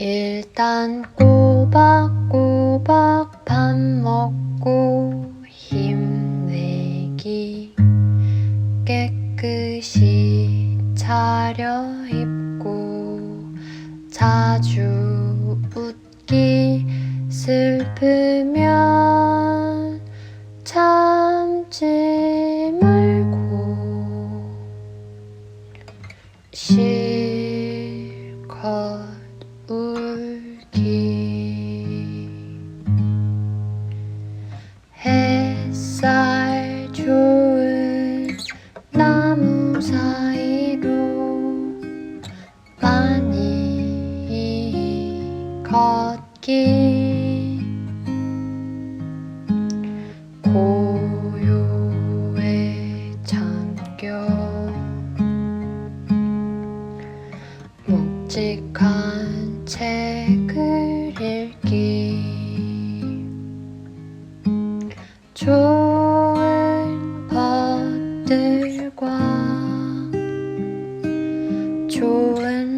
일단 꼬박꼬박 밥 먹고 힘내기 깨끗이 차려입고 자주 웃기 슬프면 참지 말고 걷기. 고요의 참겨 묵직한 책을 읽기. 좋은 것들과 좋은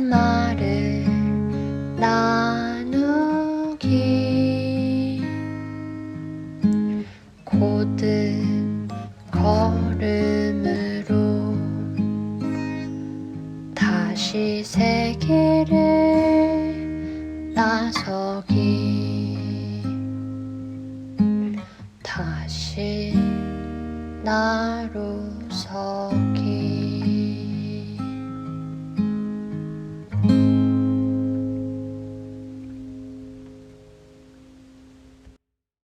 다시 세계를 나서기. 다시 나로 서